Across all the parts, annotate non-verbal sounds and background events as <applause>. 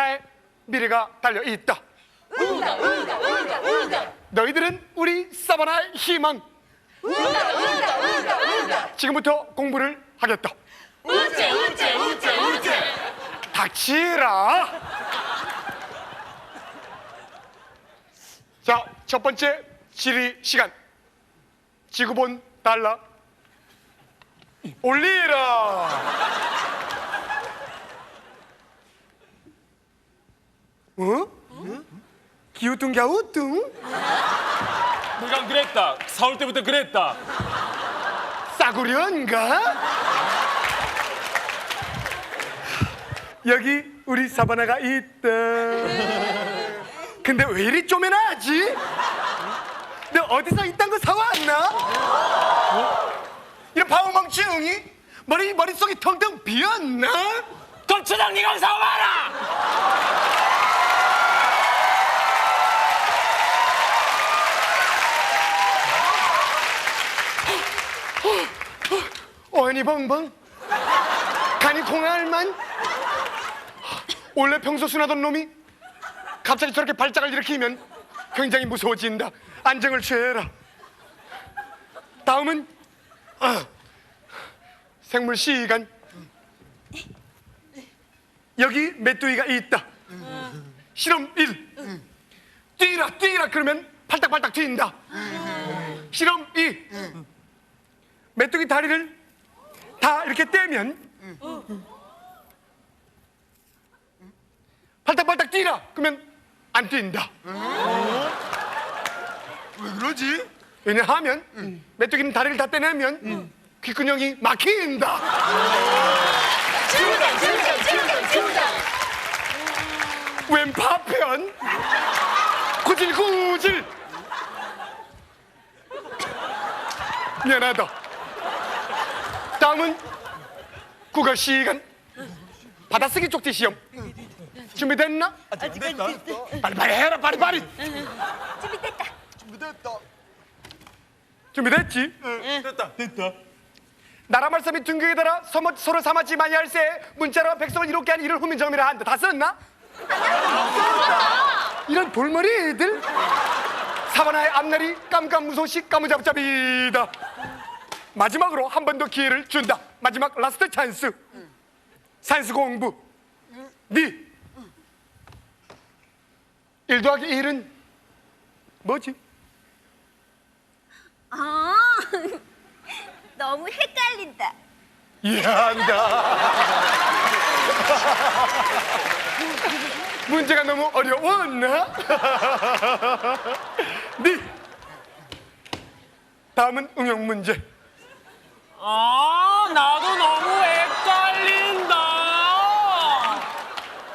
사바나의 미래가 달려 있다. 응가 응가 응가 응가 너희들은 우리 사바나의 희망. 응가 응가 응가 응가 지금부터 공부를 하겠다. 우째 우째 우째 우째 닥치라. 자, 첫 번째 지리 시간. 지구본 달라. 올리라. 어? 기우뚱 갸우뚱? 내가 그랬다. 사올 때부터 그랬다. 싸구려인가? 여기 우리 사바나가 있다. 근데 왜 이리 쪼매나지? 너 어디서 이딴 거 사왔나? 이런 바보멍청이 머리 머릿속이 텅텅 비었나? 고추장 네가 사와라. 어니 벙벙. 간이 공할만. 원래 평소 순하던 놈이 갑자기 저렇게 발작을 일으키면 굉장히 무서워진다. 안정을 취해라. 다음은 아, 생물 시간. 여기 메뚜기가 있다. 실험 1 뛰라 뛰라 그러면 팔딱팔딱 뛴다. 실험 2 메뚜기 다리를 다 이렇게 떼면 팔딱팔딱 뛰라. 그러면 안 뛴다. 왜 그러지? 왜냐하면 메뚜기는 다리를 다 떼내면 귓근형이 막힌다. 주장 주장 주장 주장 왼파편. 구질구질. 미안하다 다음은 국어 시간 받아쓰기 쪽지 시험 준비됐나? 빨리 빨리 해라 빨리 빨리 준비됐다 준비됐다. 준비됐지? 됐다. 됐다. 나라 말씀이 등극에 따라 서머, 서로 삼았지 마니할세 문자로 백성을 이롭게 한 이를 후민정음이라 한다 다 썼나? 이런 돌머리 애들 사바나의 앞날이 깜깜무소식 까무잡잡이다 마지막으로 한 번 더 기회를 준다 마지막 라스트 찬스 산수 공부 니1 더하기 1은 뭐지? 아, <laughs> 너무 헷갈린다. 이해한다. 문제가 너무 어려웠나? <laughs> 네. 다음은 응용 문제. 아, 나도 너무 헷갈린다.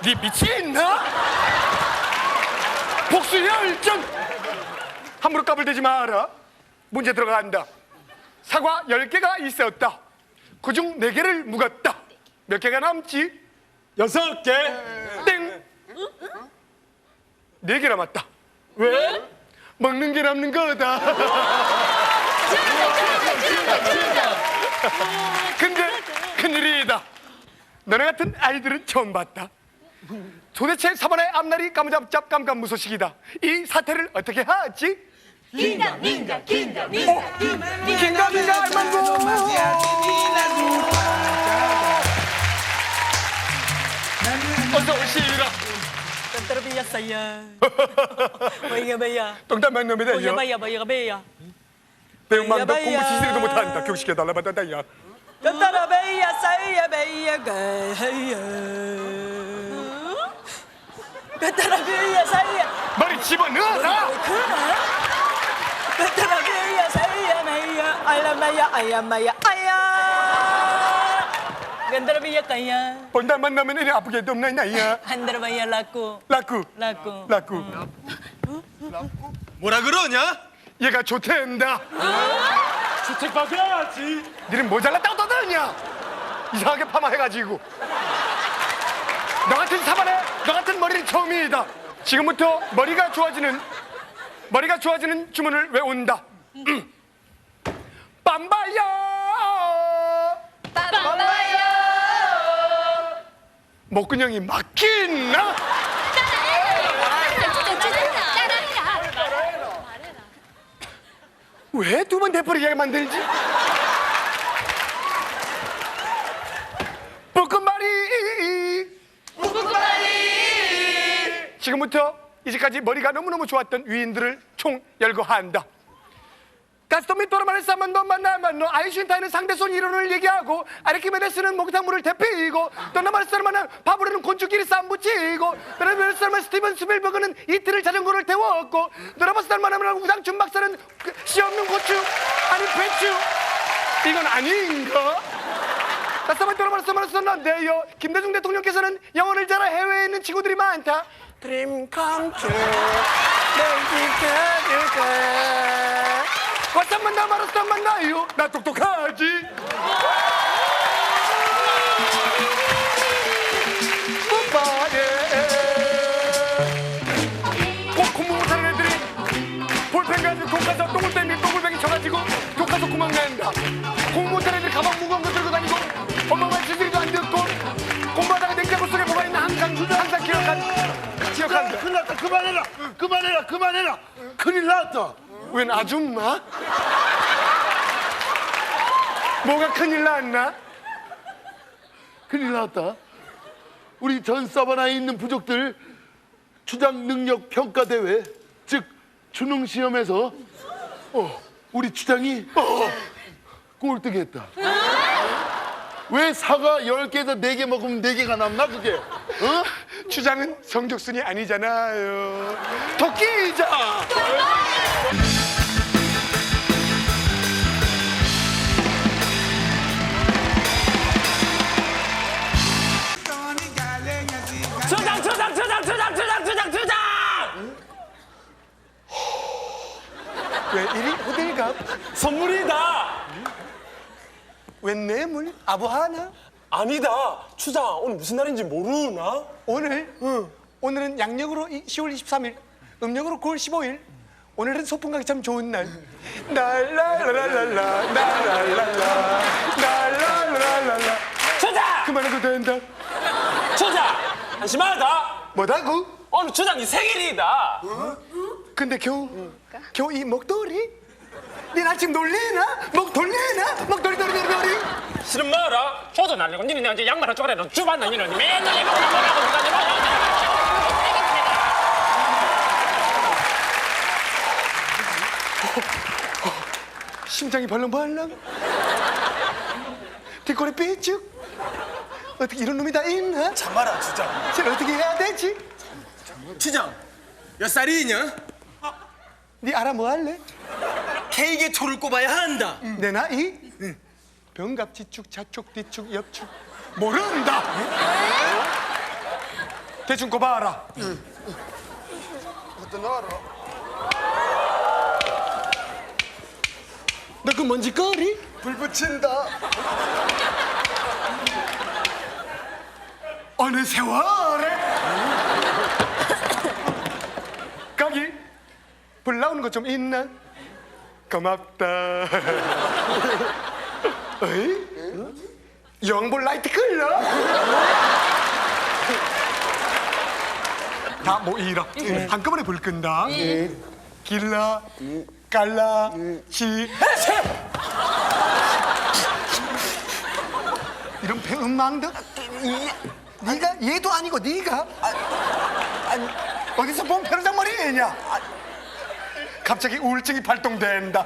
네 미치있나? 복수 열정. 함부로 까불대지 마라. 문제 들어간다. 사과 10개가 있었다. 그중 4개를 묵었다. 몇 개가 남지? 여섯 개. 땡! 네 개 남았다. 왜? 먹는 게 남는 거다. 근데 큰일이다. 너네 같은 아이들은 처음 봤다. 도대체 사번의 앞날이 까무잡잡 깜깜무소식이다. 이 사태를 어떻게 하지? 긴가 민가 긴가 민가 긴가민가 알만고 어서 오시라. Terbiya saya. Baya baya. 똥담만 놈이 Baya 되요. baya baya baya. 야바야. 공부 지시리도 못한다. 교육시켜달라 받았다야. Terbiya saya baya gaya. Terbiya saya. 머리 집어넣어라. Terbiya saya maya. Ayam maya ayam maya ayam. Terbiya kaya. 본담만 나면 이리 아프게도 없나 나야. Handar baya laku. 라쿠. Laku. 라쿠. 뭐라 그러냐? 얘가. 주책 받아야지. 니는 모자랐다고 떠드냐? 이상하게 파마해가지고. 너 같은 사반에 너 같은 머리는 처음이다. 지금부터 머리가 좋아지는 머리가 좋아지는 주문을 외운다. 음. 빰바야 빠빠야 목근형이 막힌나? 따라해라. 왜 두 번 되풀이하게 만들지? 볶음말이. 지금부터 이제까지 머리가 너무너무 좋았던 위인들을 총 열거한다 가스토미 토르마를 싸만도 만나만노 아인슈타인은 상대성 이론을 얘기하고 아르키메데스는 목탕물을 대피이고 또나마르스르마는 바브르는 곤충끼리 싸움 붙이고 베르베르스르마 스티븐 스필버그는 이틀을 자전거를 태웠고 노라바스달마나면 우상춘 박사는 그 씨없는 고추 아니 배추. 이건 아닌가? 가스토미 토르마를 싸만스는데요. 김대중 대통령께서는 영어를 잘하 해외에 있는 친구들이 많다. Dream come true 왔다 만나 말았다 만나요 나 똑똑하지. 오빠예 꼭 공부 못하는 애들이 볼펜 가지고 교과서 똥을 땡기 똥을뱅이 쳐가지고 교과서 구멍 낸다. 공부 못하는 애들이 가방 무거운 거 들고 다니고 엄마 말 지들이도 안 듣고 공부하다가 냉장고 속에 뭐가 있나 항상 항상 기억한 기억한다. 큰일 났다. 그만해라. 그만해라. 그만해라. 큰일 났다. 웬 아줌마? 뭐가 큰일 났나? 큰일 났다 우리 전 사바나에 있는 부족들 추장 능력 평가 대회 즉 추능 시험에서 어, 우리 추장이 어, 꼴등했다 왜 사과 10개에서 4개 먹으면 4개가 남나 그게 어? 추장은 성적순이 아니잖아요. 토끼이자. 왜 이리 호들갑? 선물이다 웬 뇌물? 아부 하나? 아니다 추장 오늘 무슨 날인지 모르나? 오늘? 오늘은 양력으로 이- 10월 23일, 음력으로 9월 15일. 오늘은 소풍 가기 참 좋은 날. 날라라라라, 날라라라, 날라라라라. 초장 그만해도 된다. 초장 한심하다 뭐다고? 오늘 추장이 생일이다 근데 겨우 겨우 이 목도리? 니나 지금 놀리나? 목 돌리나? 목도리 도리 도리 도리 싫은 말아 초장 날리고 니는 내가 이제 양말 한쪽에 는 주반 다니는 맨날 이거 뭐라고 다니고 심장이 벌렁벌렁 뒷골이 삐쭉 어떻게 이런 놈이 다 있나? 참아라 추장 쟤 어떻게 해야 되지? 추장 몇 살이냐? 니 알아 뭐 할래? 케이크에 초를 꼽아야 한다. 내 나이? 병갑 지축 좌축 뒤축 옆축. 모른다. 대충 꼽아라. 어떤 알아 너그 뭔지 거리? 불 붙인다. 어느 세월에 거기 불 나오는 거 좀 있나? 고맙다. <laughs> 어이? 영볼 라이트 끌러? 다 모이라. 한꺼번에 불 끈다. 길라 깔라 시 이런 배은망덕 네가 얘도 아니고 네가? 어디서 본 페르장머리냐 갑자기 우울증이 발동된다.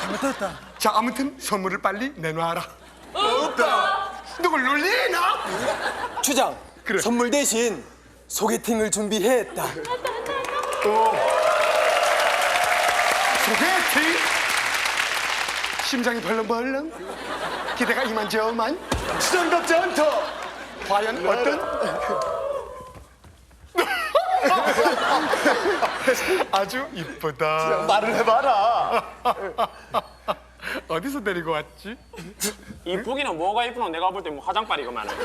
잘못했다. 자 아무튼 선물을 빨리 내놔라. 없다. 누굴 놀리나? 추장 그래. 선물 대신 소개팅을 준비했다. 소개팅? 심장이 벌렁벌렁? 기대가 이만저만? 수전덥지 않다. 과연 어떤 <laughs> 아주 이쁘다 말을 해봐라 <laughs> 어디서 데리고 왔지? 이쁘기는 뭐가 이쁘노 내가 볼 때 뭐 화장빨이구만 추장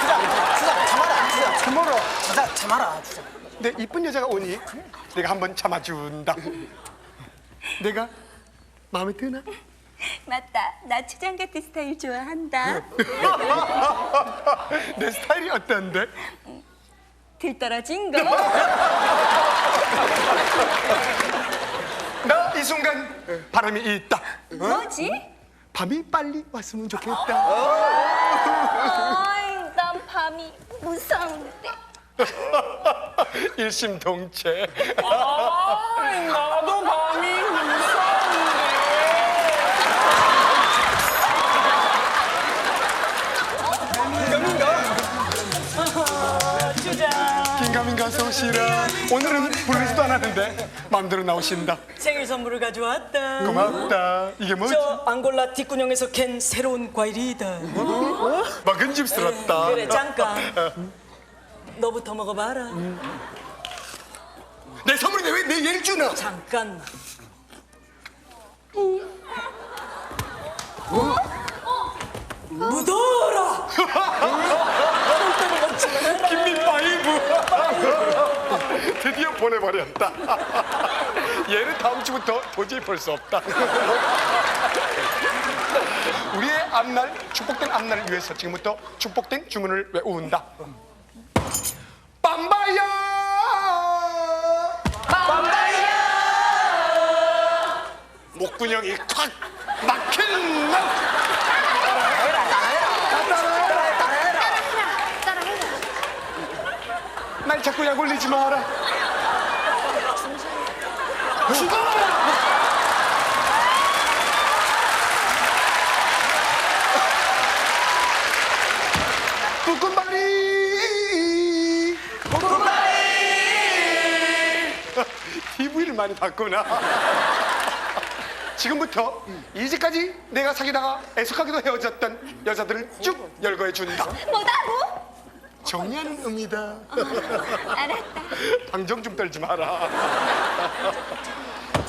추장 추장 참아라 추장 참아라 추장 참아라 추장 내 이쁜 여자가 오니 내가 한번 참아준다. 내가 마음에 드나? 맞다. 나 추장 같은 스타일 좋아한다. <laughs> 내 스타일이 어떤데? 들떨어진 거. 나 이 순간 바람이 있다. 뭐지? 밤이 빨리 왔으면 좋겠다. 아이, 난 밤이 무서운데. <laughs> 일심동체. 아이, 나도 밤이 무서운 긴가민가 소시라. 오늘은 부르지도 않았는데 마음대로 나오신다. 생일 선물을 가져왔다. 고맙다. 이게 뭐지? 저 앙골라 뒷구녕에서 캔 새로운 과일이다. 먹은집스럽다. 그래 잠깐. 너부터 먹어봐라. 내 선물인데 왜 내 얘를 주나? 잠깐만. 묻어라. <laughs> 김민파이브. 드디어 보내버렸다. <laughs> 얘는 다음 주부터 도저히 볼 수 없다. <laughs> 우리의 앞날, 축복된 앞날을 위해서 지금부터 축복된 주문을 외운다. 빰바야! 빰바야! 목구멍이 콱 막힌 날! 날 자꾸 약 올리지 마라. 죽어라! 뚜껑바리! <laughs> TV를 많이 봤구나. 지금부터 이제까지 내가 사귀다가 애석하게도 헤어졌던 여자들을 쭉 열거해 준다. 뭐다고? 정리하는 의미다. <laughs> 알았다. 방정 좀 떨지 마라.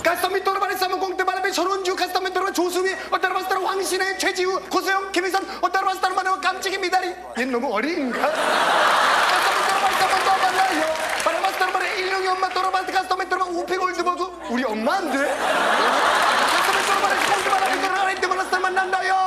가스터미토로 바리 싸면 공대 바람에 전원주 가스터미토로 조수미 어따라 바스타로 황신혜 최지우 고소영 김희선 어따라 바스타로 마네와 깜찍이 미다리 얘 너무 어린가? 가스터미토로 바리 싸면 또 만나요 바람 바스타로 바리 일용이 엄마 또로 바스 가스터미토로 우피 골드버그 우리 엄마인데? 가스터미토로 바리 공대 바람에 돌아가는 때 만났을 만난다요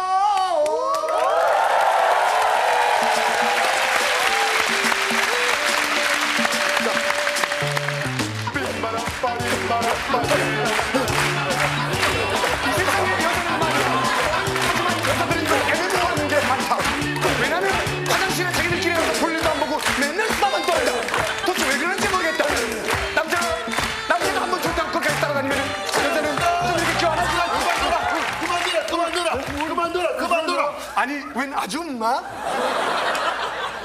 웬 아줌마?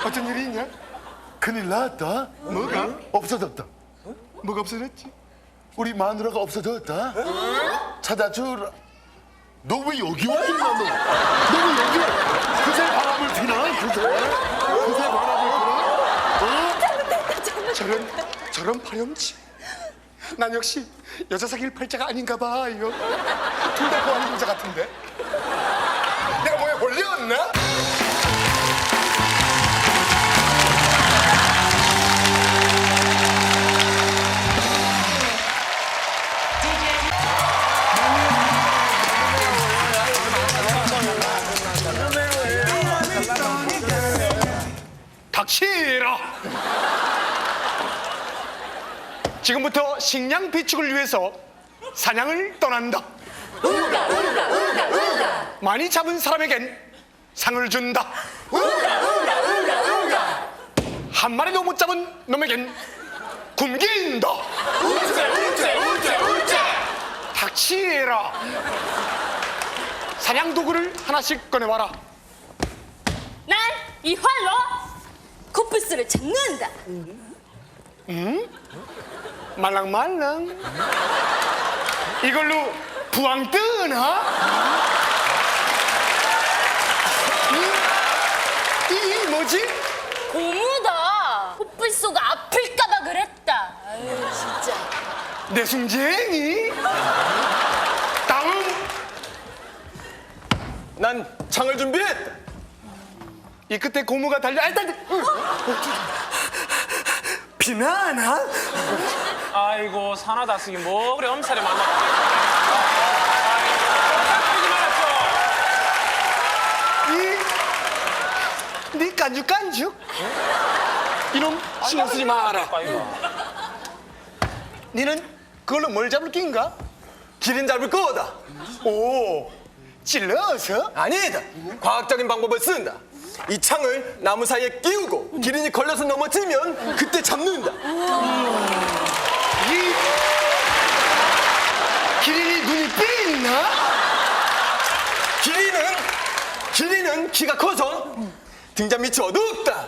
어쩐 일이 있냐? 큰일 났다 뭐가? 없어졌다 뭐가 없어졌지? 우리 마누라가 없어졌다 찾아주라 너 왜 여기 와 있나 너? 너 왜 여기 와? 그새 바람을 피나? 그새? 그새 바람을 피나? 저런 저런 파렴치. 난 역시 여자 사귈 팔자가 아닌가 봐요. 둘다 고하는 여자 같은데. 닥치라. 지금부터 식량 비축을 위해서 사냥을 떠난다. 많이 잡은 사람에겐 상을 준다. 한 마리도 못 잡은 놈에겐 굶긴다. 닥치라. 사냥 도구를 하나씩 꺼내와라. 난 이 활로 코뿔소를 잡는다. 말랑말랑. 이걸로 부황 뜨나? 이, 이 뭐지? 고무다. 코뿔소가 아플까봐 그랬다. 아유 진짜. 내 숨쟁이. 다음 난 창을 준비했다. 이 끝에 고무가 달려. 아, 일단 비나나? 아이고 산하다 쓰기 뭐 그래 엄살에 만나. 이, 네 깐죽 깐죽. 이놈 신경 쓰지 마라. 니는 그걸로 뭘 잡을 낀가? 기린 잡을 거다. 오, 찔러서? 아니다. 과학적인 방법을 쓴다. 이 창을 나무 사이에 끼우고 기린이 걸려서 넘어지면 그때 잡는다. 이 기린이 눈이 삐 있나? 기린은 기린은 키가 커서 등잔 밑이 어둡다.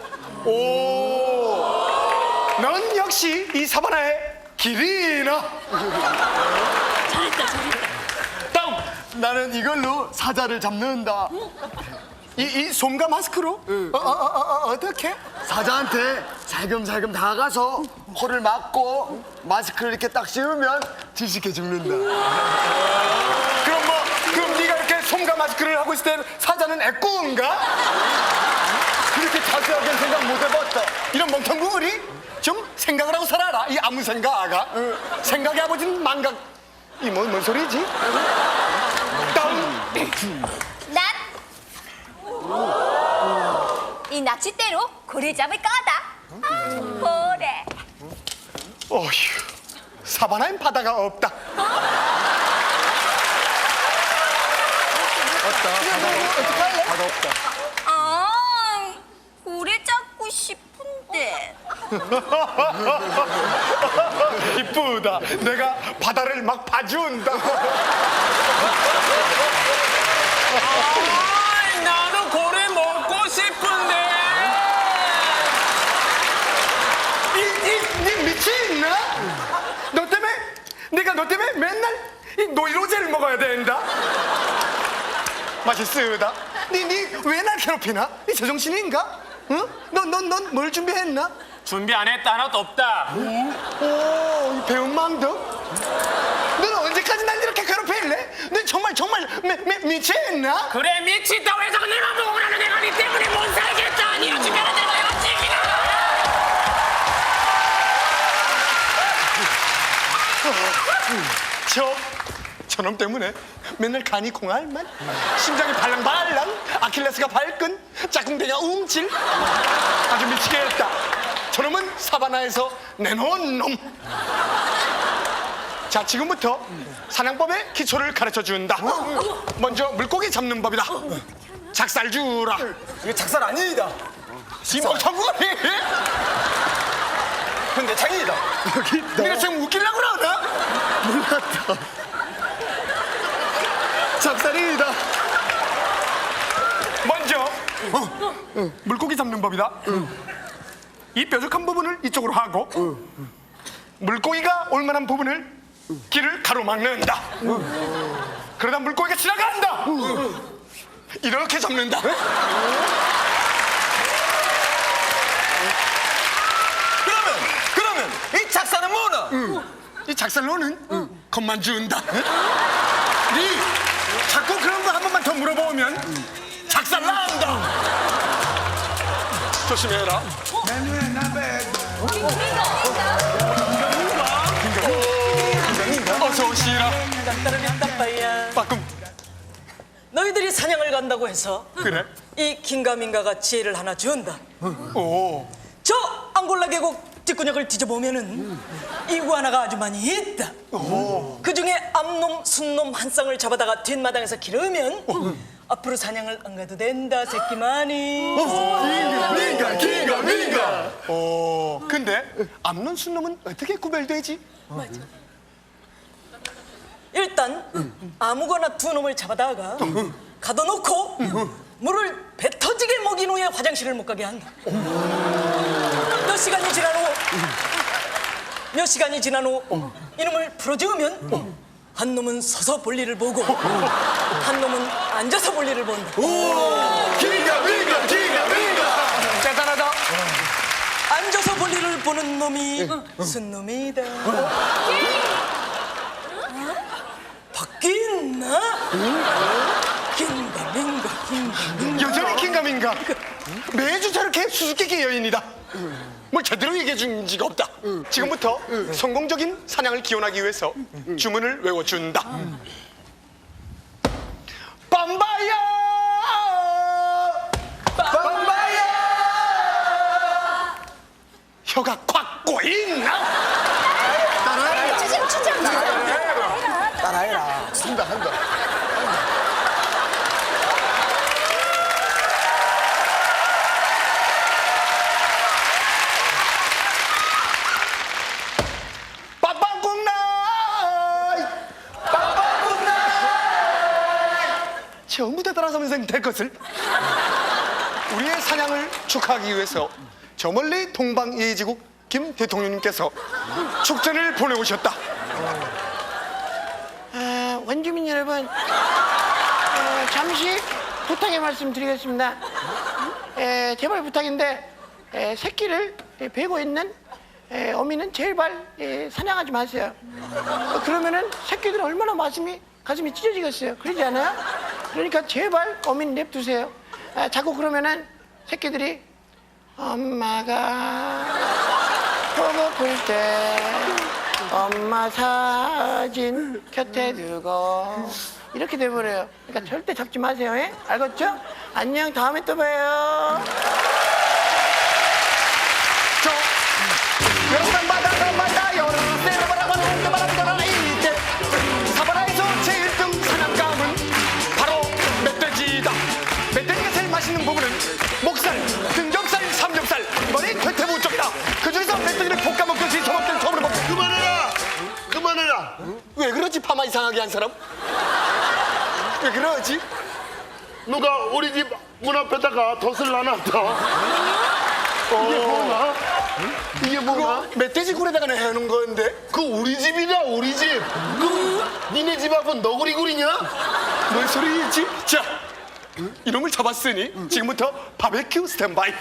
넌 역시 이 사바나의 기린아 잘했다 잘했다. 다음 나는 이걸로 사자를 잡는다 이, 이 솜과 마스크로? 어, 어, 어, 어, 어떻게? 사자한테 살금살금 다가가서 코를 막고 마스크를 이렇게 딱 씌우면 지식해 죽는다. 그럼 뭐 그럼 네가 이렇게 솜과 마스크를 하고 있을 때 사자는 애꾸인가? 그렇게 자세하게 생각 못 해봤다. 이런 멍텅구리 좀 생각을 하고 살아라. 이 아무 생각아 생각의 아버지는 망각. 이 뭔 뭔 소리지? 다음 난 이 낚싯대로 고래 잡을 거다. 고래. 어휴, 사바나엔 바다가 없다. 아, 고래 잡고 싶은데. <laughs> 이쁘다. 내가 바다를 막 봐준다. 내가 너 때문에 맨날 이 노이로제를 먹어야 된다. 맛있으다. 니, 니왜 날 괴롭히나? 니 제정신인가? 응? 넌, 넌, 넌 뭘 준비했나? 준비 안 했다 하나도 없다. 오, 이 배운 망덕. 너는 언제까지 날 이렇게 괴롭힐래? 너 정말, 정말 미, 미, 미치있나? 그래 미치다고 해서 보고 그러는 내가 니 때문에 못 살겠다. 니 어찌가는 내 저 저놈 때문에 맨날 간이 공할만 심장이 발랑발랑 아킬레스가 발끈 짝꿍대가 움찔 아주 미치게 했다. 저놈은 사바나에서 내놓은 놈 자 지금부터 사냥법의 기초를 가르쳐 준다. 먼저 물고기 잡는 법이다. 작살 주라. 이게 작살 아니다. 이멍청구리. 근데 장이다. 내가 지금 웃기려고 그러나? 몰랐다 작살이다. 먼저 어, 물고기 잡는 법이다. 이 뾰족한 부분을 이쪽으로 하고 물고기가 올 만한 부분을 길을 가로막는다. 그러다 물고기가 지나간다. 이렇게 잡는다. 그러면 그러면 이 작살은 뭐나? 이 작살로는 겁만 준다. 네 자꾸 그런 거 한 번만 더 물어보면 작살 난다. 조심해라. 어서 오시라. 빠끔 너희들이 사냥을 간다고 해서 그래. 이 긴가민가가 지혜를 하나 준다. 오. 저 앙골라 계곡 뒷구녕을 뒤져보면은 이구아나가 아주 많이 있다. 그 중에 암놈, 순놈 한 쌍을 잡아다가 뒷마당에서 기르면 앞으로 사냥을 안 가도 된다, 새끼만이. 민가 기가 민가. 오. 근데 암론 순놈은 어떻게 구별되지? 일단 아무거나 두 놈을 잡아다가 가둬놓고 물을 배 터지게 먹인 후에 화장실을 못 가게 한다. 몇 시간이 지난 후, 몇 시간이 지난 후 이놈을 풀어주면 한 놈은 서서 볼일을 보고 한 놈은 앉아서 볼일을 본다. 기가 민가 기가 민가. 대단하다. 앉아서 볼일을 보는 놈이 쓴 놈이다. 바뀌었나? 긴가 민가 긴가 민가. 여전히 긴가민가. 매주 저렇게 수수께끼 여인이다. 뭘 제대로 얘기해 준 지가 없다. 지금부터 성공적인 사냥을 기원하기 위해서 주문을 외워준다. 빰바야! 빰바야! 아니라 한다 한다. 빠빵국나이 다 따라서 선생 될 것을 우리의 사냥을 축하하기 위해서 저 멀리 동방예지국 김 대통령님께서 축전을 보내오셨다 아, 원주민 여러분, 어, 잠시 부탁의 말씀 드리겠습니다. 에, 제발 부탁인데 에, 새끼를 에, 베고 있는 에, 어미는 제발 에, 사냥하지 마세요. 어, 그러면은 새끼들은 얼마나 가슴이 가슴이 찢어지겠어요. 그러지 않아요? 그러니까 제발 어미는 냅두세요. 아, 자꾸 그러면은 새끼들이 엄마가 보고플 때 엄마 사진 곁에 두고 이렇게 돼버려요. 그러니까 절대 잡지 마세요. 예? 알겠죠? 안녕. 다음에 또 봐요. 왜 그러지 파마 이상하게 한 사람? 왜 그러지? 누가 우리 집 문 앞에다가 덫을 놔놨다. 이게 뭐나? 이게 뭐나? 멧돼지 굴에다가 해놓은 건데 그 우리 집이냐 우리 집. 그 니네 집 앞은 너구리 굴이냐? 뭔 소리지? 자 이놈을 잡았으니 지금부터 바베큐 스탠바이